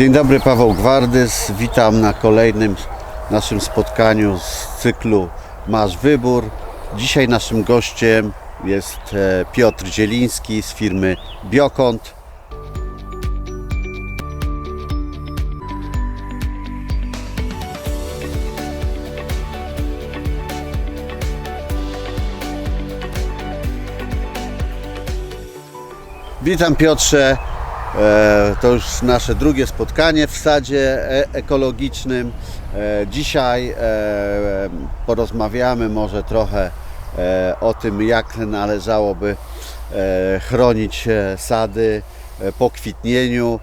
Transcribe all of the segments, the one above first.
Dzień dobry, Paweł Gwardys. Witam na kolejnym naszym spotkaniu z cyklu Masz Wybór. Dzisiaj naszym gościem jest e, Piotr Zieliński z firmy Biokont. Witam Piotrze. E, To już nasze drugie spotkanie w sadzie e- ekologicznym. E, Dzisiaj porozmawiamy może trochę o tym, jak należałoby chronić sady po kwitnieniu.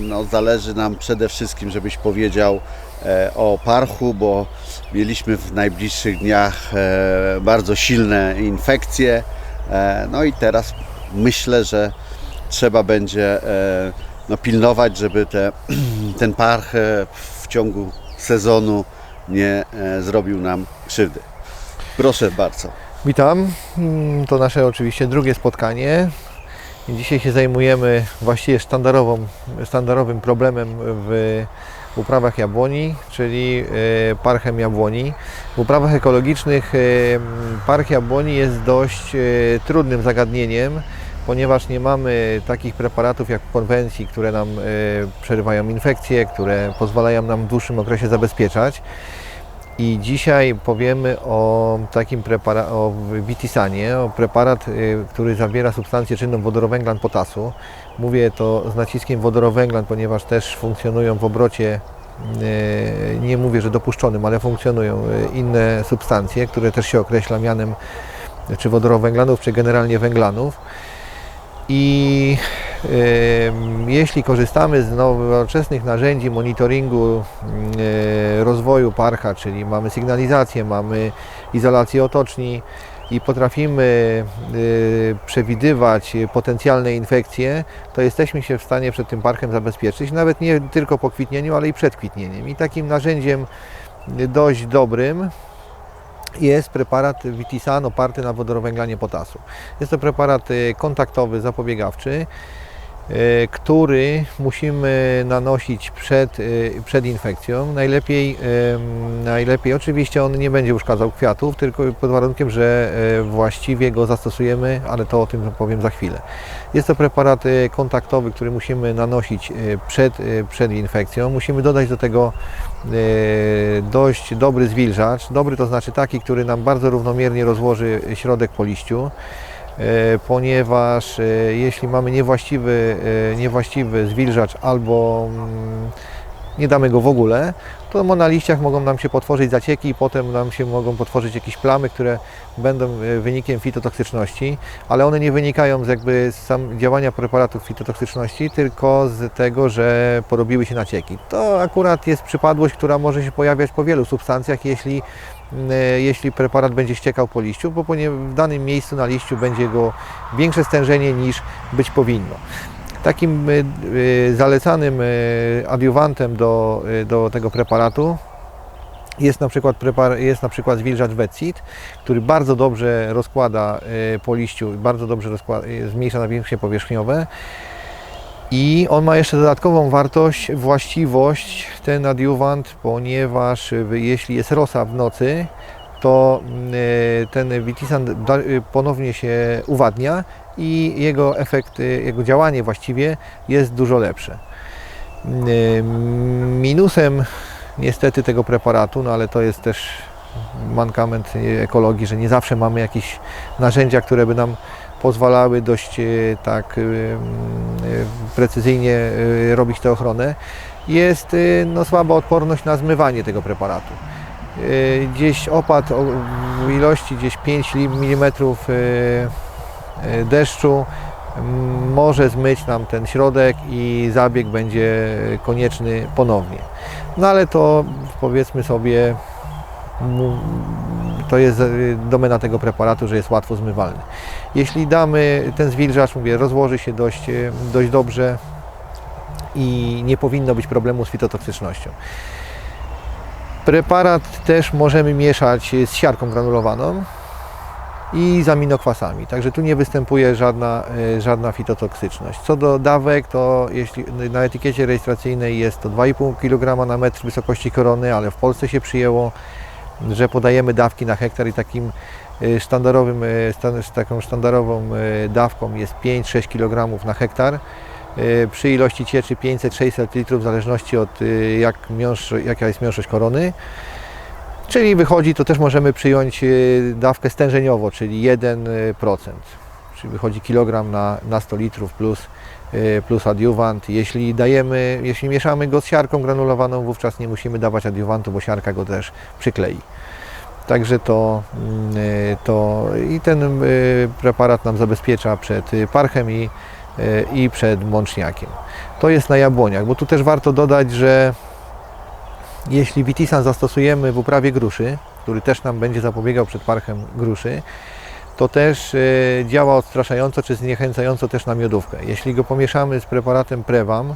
No, zależy nam przede wszystkim, żebyś powiedział o parchu, bo mieliśmy w najbliższych dniach bardzo silne infekcje. No i teraz myślę, że trzeba będzie e, no, pilnować, żeby te, ten parch e, w ciągu sezonu nie e, zrobił nam krzywdy. Proszę bardzo. Witam. Mm, To nasze oczywiście drugie spotkanie. Dzisiaj się zajmujemy właściwie sztandarową, sztandarowym problemem w uprawach jabłoni, czyli parchem jabłoni. W uprawach ekologicznych parch jabłoni jest dość trudnym zagadnieniem, ponieważ nie mamy takich preparatów jak konwencji, które nam e, przerywają infekcje, które pozwalają nam w dłuższym okresie zabezpieczać. I dzisiaj powiemy o takim preparacie, o Vitisanie, o preparat, y, który zawiera substancję czynną wodorowęglan potasu. Mówię to z naciskiem wodorowęglan, ponieważ też funkcjonują w obrocie, y, nie mówię, że dopuszczonym, ale funkcjonują inne substancje, które też się określa mianem czy wodorowęglanów, czy generalnie węglanów. I Jeśli korzystamy z nowoczesnych narzędzi monitoringu rozwoju parka, czyli mamy sygnalizację, mamy izolację otoczni i potrafimy y, przewidywać potencjalne infekcje, to jesteśmy się w stanie przed tym parkiem zabezpieczyć, nawet nie tylko po kwitnieniu, ale i przed kwitnieniem. I takim narzędziem dość dobrym jest preparat Vitisan oparty na wodorowęglanie potasu. Jest to preparat y, kontaktowy, zapobiegawczy, który musimy nanosić przed, y, przed infekcją. Najlepiej, najlepiej, oczywiście on nie będzie uszkadzał kwiatów, tylko pod warunkiem, że y, właściwie go zastosujemy, ale to o tym powiem za chwilę. Jest to preparat kontaktowy, który musimy nanosić przed, przed infekcją. Musimy dodać do tego dość dobry zwilżacz. Dobry to znaczy taki, który nam bardzo równomiernie rozłoży środek po liściu. E, ponieważ e, jeśli mamy niewłaściwy, e, niewłaściwy zwilżacz albo mm, nie damy go w ogóle, to na liściach mogą nam się potworzyć zacieki i potem nam się mogą potworzyć jakieś plamy, które będą wynikiem fitotoksyczności, ale one nie wynikają z jakby sam działania preparatów fitotoksyczności, tylko z tego, że porobiły się nacieki. To akurat jest przypadłość, która może się pojawiać po wielu substancjach, jeśli jeśli preparat będzie ściekał po liściu, bo w danym miejscu na liściu będzie go większe stężenie niż być powinno. Takim y, y, zalecanym adiuwantem do, do tego preparatu jest na przykład, prepar- jest na przykład zwilżacz Wetsit, który bardzo dobrze rozkłada po liściu, bardzo dobrze rozkłada, zmniejsza napięcie powierzchniowe. I on ma jeszcze dodatkową wartość, właściwość, ten adiuwant, ponieważ y, jeśli jest rosa w nocy, to y, ten Vitisan da- y, ponownie się uwadnia i jego efekt, jego działanie właściwie jest dużo lepsze. Y, Minusem niestety tego preparatu, no ale to jest też mankament ekologii, że nie zawsze mamy jakieś narzędzia, które by nam pozwalały dość y, tak y, y, precyzyjnie robić tę ochronę, jest no, słaba odporność na zmywanie tego preparatu. Gdzieś opad w ilości gdzieś 5 mm deszczu może zmyć nam ten środek i zabieg będzie konieczny ponownie. No ale to powiedzmy sobie, to jest y, domena tego preparatu, że jest łatwo zmywalny. Jeśli damy ten zwilżacz, mówię, rozłoży się dość, y, dość dobrze i nie powinno być problemu z fitotoksycznością. Preparat też możemy mieszać z siarką granulowaną. i z aminokwasami. Także tu nie występuje żadna, e, żadna fitotoksyczność. Co do dawek, to jeśli na etykiecie rejestracyjnej jest to 2,5 kg na metr wysokości korony, ale w Polsce się przyjęło, że podajemy dawki na hektar i takim e, sztandarowym, e, taką sztandarową e, dawką jest 5-6 kg na hektar. Przy ilości cieczy 500-600 litrów w zależności od jak miąższ, jaka jest miąższość korony. Czyli wychodzi, to też możemy przyjąć dawkę stężeniowo, czyli 1%. Czyli wychodzi kilogram na, na 100 litrów plus, plus adiuwant. Jeśli dajemy, jeśli mieszamy go z siarką granulowaną, wówczas nie musimy dawać adiuwantu, bo siarka go też przyklei. Także to, mm, e, to i ten e, preparat nam zabezpiecza przed parchem i, i przed mączniakiem. To jest na jabłoniach, bo tu też warto dodać, że jeśli Witisan zastosujemy w uprawie gruszy, który też nam będzie zapobiegał przed parchem gruszy, to też e, działa odstraszająco czy zniechęcająco też na miodówkę. Jeśli go pomieszamy z preparatem Prewam, e,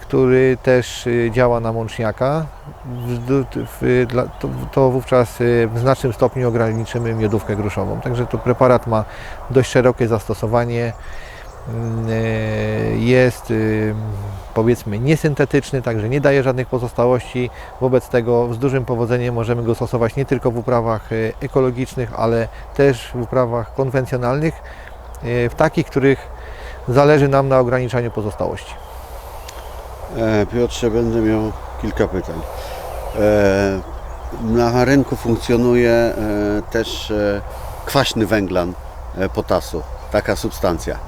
który też e, działa na mączniaka, to, wówczas w znacznym stopniu ograniczymy miodówkę gruszową. Także to preparat ma dość szerokie zastosowanie. E, Jest y, powiedzmy niesyntetyczny, także nie daje żadnych pozostałości. Wobec tego z dużym powodzeniem możemy go stosować nie tylko w uprawach e, ekologicznych, ale też w uprawach konwencjonalnych, w takich, których zależy nam na ograniczaniu pozostałości. E, Piotrze, będę miał kilka pytań. E, Na rynku funkcjonuje e, też kwaśny węglan potasu, taka substancja.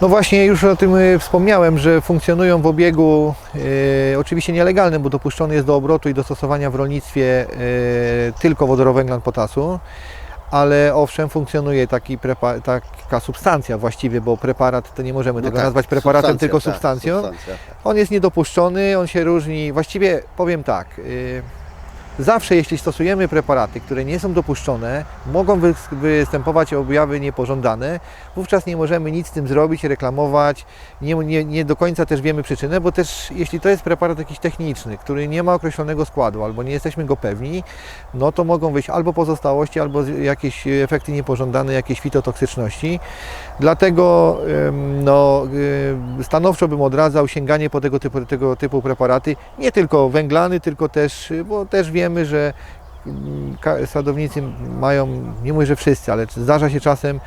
No właśnie, już o tym e, wspomniałem, że funkcjonują w obiegu e, oczywiście nielegalnym, bo dopuszczony jest do obrotu i do stosowania w rolnictwie e, tylko wodorowęglan potasu, ale owszem, funkcjonuje taki prepa- taka substancja właściwie, bo preparat to nie możemy No tego tak, nazwać preparatem, substancja, tylko tak, substancją. substancja. On jest niedopuszczony, on się różni. Właściwie powiem tak. y, Zawsze jeśli stosujemy preparaty, które nie są dopuszczone, mogą wy- występować objawy niepożądane, wówczas nie możemy nic z tym zrobić, reklamować, nie, nie, nie do końca też wiemy przyczynę, bo też jeśli to jest preparat jakiś techniczny, który nie ma określonego składu, albo nie jesteśmy go pewni, no to mogą wyjść albo pozostałości, albo jakieś efekty niepożądane, jakieś fitotoksyczności. Dlatego no, y, stanowczo bym odradzał sięganie po tego typu, tego typu preparaty, nie tylko węglany, tylko też, bo też wiemy, że mm, sadownicy mają, nie mówię, że wszyscy, ale zdarza się czasem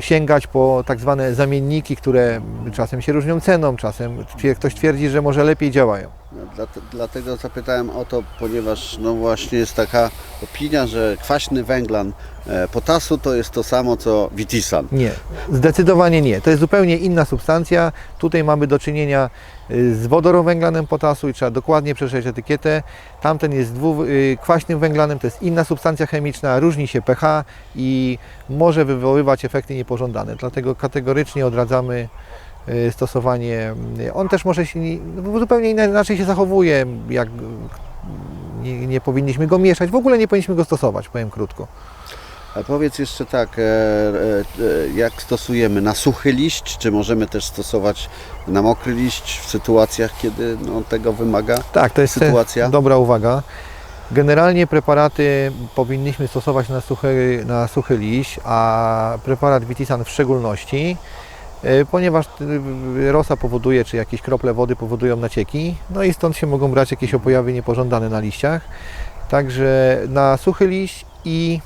sięgać po tak zwane zamienniki, które czasem się różnią ceną, czasem ktoś twierdzi, że może lepiej działają. No, dlate- dlatego zapytałem o to, ponieważ no właśnie jest taka opinia, że kwaśny węglan potasu to jest to samo co Vitisan. Nie, zdecydowanie nie. To jest zupełnie inna substancja. Tutaj mamy do czynienia y, z wodorowęglanem potasu i trzeba dokładnie przeczytać etykietę. Tamten jest dwu, y, kwaśnym węglanem, to jest inna substancja chemiczna, różni się pH i może wywoływać efekty niepożądane. Dlatego kategorycznie odradzamy y, stosowanie. On też może się no, zupełnie inaczej się zachowuje, jak nie, nie powinniśmy go mieszać. W ogóle nie powinniśmy go stosować, powiem krótko. A powiedz jeszcze tak, e, e, e, jak stosujemy na suchy liść, czy możemy też stosować na mokry liść w sytuacjach, kiedy no, tego wymaga? Tak, to jest Sytuacja? dobra uwaga. Generalnie preparaty powinniśmy stosować na suchy, na suchy liść, a preparat Vitisan w szczególności, e, ponieważ e, rosa powoduje, czy jakieś krople wody powodują nacieki, no i stąd się mogą brać jakieś opojawy niepożądane na liściach. Także na suchy liść i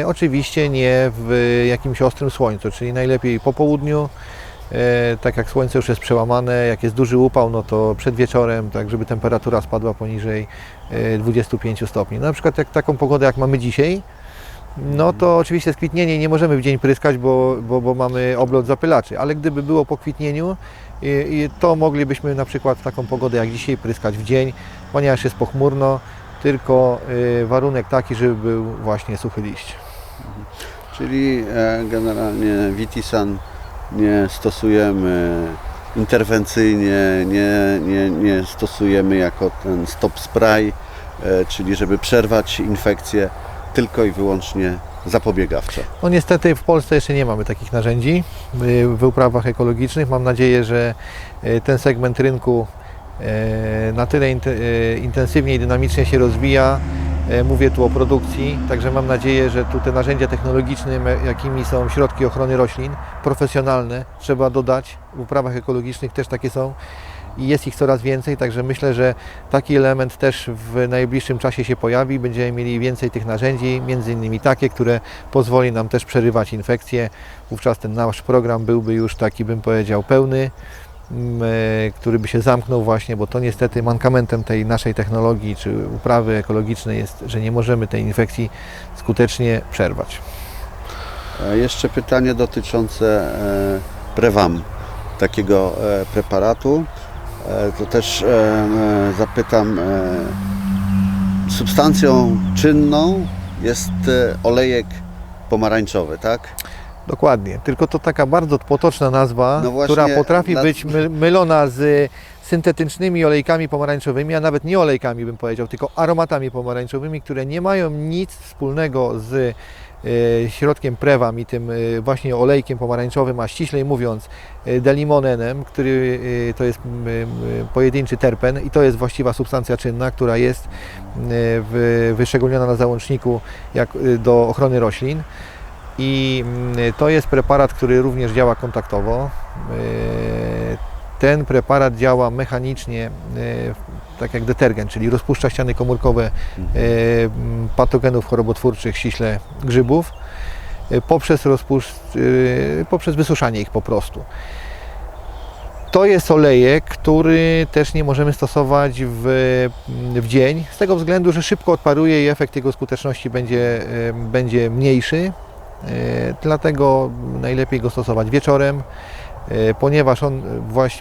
e, oczywiście nie w jakimś ostrym słońcu, czyli najlepiej po południu, E, tak jak słońce już jest przełamane, jak jest duży upał, no to przed wieczorem, tak żeby temperatura spadła poniżej e, 25 stopni. No, na przykład jak taką pogodę jak mamy dzisiaj, no to oczywiście skwitnienie nie możemy w dzień pryskać, bo, bo, bo mamy oblot zapylaczy, ale gdyby było po kwitnieniu, i, i to moglibyśmy na przykład w taką pogodę jak dzisiaj pryskać w dzień, ponieważ jest pochmurno, tylko e, warunek taki, żeby był właśnie suchy liść. Czyli e, generalnie Vitisan nie stosujemy interwencyjnie, nie, nie, nie stosujemy jako ten stop spray, e, czyli żeby przerwać infekcję, tylko i wyłącznie zapobiegawczo. No niestety w Polsce jeszcze nie mamy takich narzędzi y, w uprawach ekologicznych. Mam nadzieję, że y, ten segment rynku y, na tyle y, intensywnie i dynamicznie się rozwija E, Mówię tu o produkcji, także mam nadzieję, że tu te narzędzia technologiczne, jakimi są środki ochrony roślin, profesjonalne, trzeba dodać. W uprawach ekologicznych też takie są i jest ich coraz więcej, także myślę, że taki element też w najbliższym czasie się pojawi. Będziemy mieli więcej tych narzędzi, między innymi takie, które pozwoli nam też przerywać infekcje. Wówczas ten nasz program byłby już taki, bym powiedział, pełny, e, który by się zamknął właśnie, bo to niestety mankamentem tej naszej technologii czy uprawy ekologicznej jest, że nie możemy tej infekcji skutecznie przerwać. E, Jeszcze pytanie dotyczące e, Prewam, takiego e, preparatu. E, To też e, e, zapytam, e, substancją czynną jest e, olejek pomarańczowy, tak? Dokładnie, tylko to taka bardzo potoczna nazwa, No właśnie, która potrafi być my, mylona z syntetycznymi olejkami pomarańczowymi, a nawet nie olejkami bym powiedział, tylko aromatami pomarańczowymi, które nie mają nic wspólnego z e, środkiem prewam i tym e, właśnie olejkiem pomarańczowym, a ściślej mówiąc e, delimonenem, który to jest m, m, pojedynczy terpen i to jest właściwa substancja czynna, która jest wyszczególniona na załączniku jak, do ochrony roślin. I mm, to jest preparat, który również działa kontaktowo. Yy, Ten preparat działa mechanicznie, yy, tak jak detergent, czyli rozpuszcza ściany komórkowe yy, mm, patogenów chorobotwórczych, ściśle grzybów, poprzez, poprzez wysuszanie ich po prostu. To jest olejek, który też nie możemy stosować w, w dzień, z tego względu, że szybko odparuje i efekt jego skuteczności będzie, będzie mniejszy. E, Dlatego najlepiej go stosować wieczorem, e, ponieważ on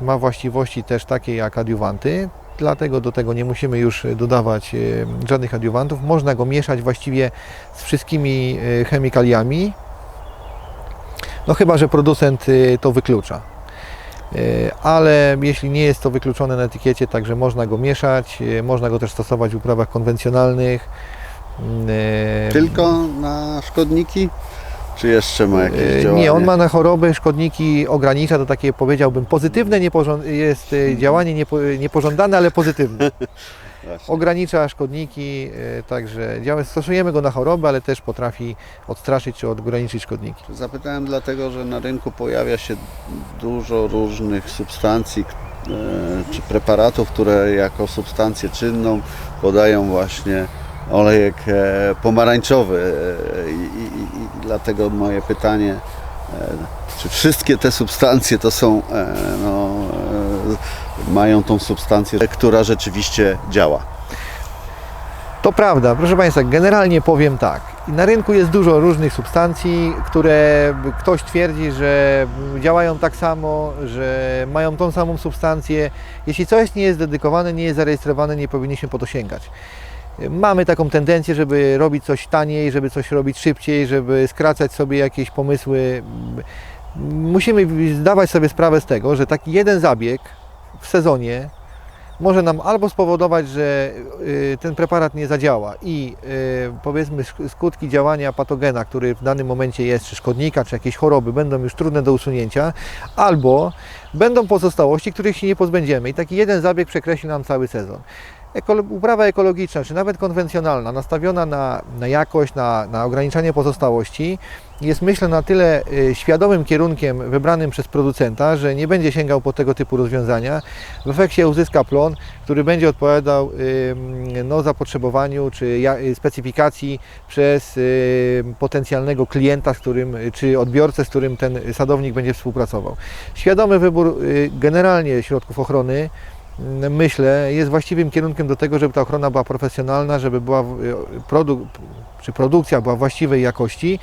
ma właściwości też takie jak adiuwanty. Dlatego do tego nie musimy już dodawać e, żadnych adiuwantów. Można go mieszać właściwie z wszystkimi chemikaliami. No chyba, że producent to wyklucza. Ale jeśli nie jest to wykluczone na etykiecie, także można go mieszać, można go też stosować w uprawach konwencjonalnych. E, Tylko na szkodniki? Czy jeszcze ma jakieś E, działanie? Nie, on ma na choroby, szkodniki ogranicza, to takie powiedziałbym pozytywne jest e, działanie niepo, niepożądane, ale pozytywne. Ogranicza szkodniki, e, także stosujemy go na choroby, ale też potrafi odstraszyć czy ograniczyć szkodniki. Zapytałem dlatego, że na rynku pojawia się dużo różnych substancji e, czy preparatów, które jako substancję czynną podają właśnie olejek e, pomarańczowy e, i, i, i dlatego moje pytanie, e, czy wszystkie te substancje to są, no, mają tą substancję, która rzeczywiście działa. To prawda, proszę Państwa, generalnie powiem tak. Na rynku jest dużo różnych substancji, które ktoś twierdzi, że działają tak samo, że mają tą samą substancję. Jeśli coś nie jest dedykowane, nie jest zarejestrowane, nie powinniśmy po to sięgać. Mamy taką tendencję, żeby robić coś taniej, żeby coś robić szybciej, żeby skracać sobie jakieś pomysły. Musimy zdawać sobie sprawę z tego, że taki jeden zabieg w sezonie może nam albo spowodować, że y, ten preparat nie zadziała i y, powiedzmy sk- skutki działania patogena, który w danym momencie jest, czy szkodnika, czy jakieś choroby będą już trudne do usunięcia, albo będą pozostałości, których się nie pozbędziemy i taki jeden zabieg przekreśli nam cały sezon. Ekolo- uprawa ekologiczna, czy nawet konwencjonalna, nastawiona na, na jakość, na, na ograniczanie pozostałości, jest myślę na tyle y, świadomym kierunkiem wybranym przez producenta, że nie będzie sięgał po tego typu rozwiązania. W efekcie uzyska plon, który będzie odpowiadał no, zapotrzebowaniu czy y, specyfikacji przez y, potencjalnego klienta, z którym, czy odbiorcę, z którym ten sadownik będzie współpracował. Świadomy wybór generalnie środków ochrony myślę, jest właściwym kierunkiem do tego, żeby ta ochrona była profesjonalna, żeby była y, produ- czy produkcja była właściwej jakości.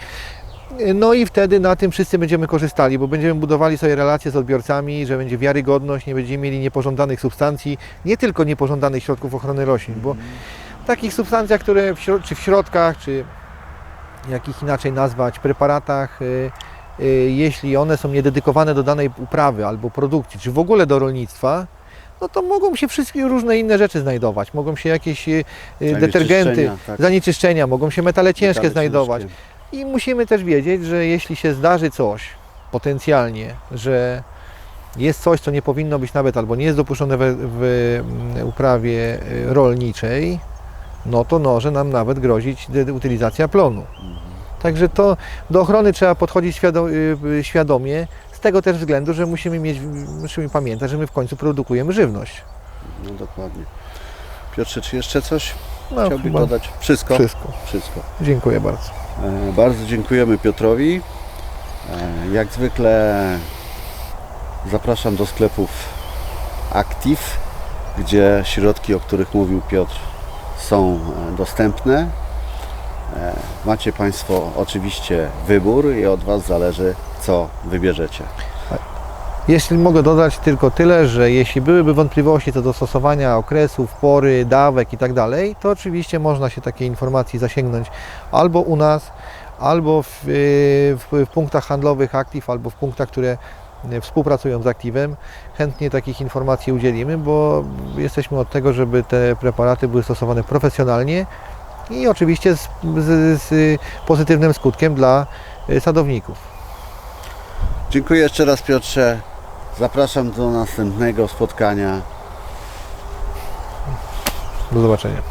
No i wtedy na tym wszyscy będziemy korzystali, bo będziemy budowali sobie relacje z odbiorcami, że będzie wiarygodność, nie będziemy mieli niepożądanych substancji, nie tylko niepożądanych środków ochrony roślin, bo w takich substancjach, które w czy w środkach, czy jak ich inaczej nazwać, preparatach, y, y, jeśli one są niededykowane do danej uprawy albo produkcji, czy w ogóle do rolnictwa, no to mogą się wszystkie różne inne rzeczy znajdować. Mogą się jakieś y, y, detergenty, Zanieczyszczenia, tak. zanieczyszczenia, mogą się metale ciężkie Metale znajdować. ciężkie. I musimy też wiedzieć, że jeśli się zdarzy coś potencjalnie, że jest coś, co nie powinno być nawet albo nie jest dopuszczone we, w mm, uprawie y, rolniczej, no to może nam nawet grozić utylizacja plonu. Także to do ochrony trzeba podchodzić świado- świadomie, tego też względu, że musimy mieć, musimy pamiętać, że my w końcu produkujemy żywność. No dokładnie. Piotrze, czy jeszcze coś No, chciałbyś chyba dodać? Wszystko? wszystko. Wszystko. Dziękuję bardzo. E, Bardzo dziękujemy Piotrowi. E, Jak zwykle zapraszam do sklepów Active, gdzie środki, o których mówił Piotr, są e, dostępne. E, Macie Państwo oczywiście wybór i od Was zależy, co wybierzecie. Jeśli mogę dodać tylko tyle, że jeśli byłyby wątpliwości co do stosowania okresów, pory, dawek i tak to oczywiście można się takiej informacji zasięgnąć albo u nas, albo w, yy, w, w punktach handlowych Active, albo w punktach, które yy, współpracują z Activem. Chętnie takich informacji udzielimy, bo jesteśmy od tego, żeby te preparaty były stosowane profesjonalnie i oczywiście z, z, z pozytywnym skutkiem dla yy, sadowników. Dziękuję jeszcze raz Piotrze. Zapraszam do następnego spotkania. Do zobaczenia.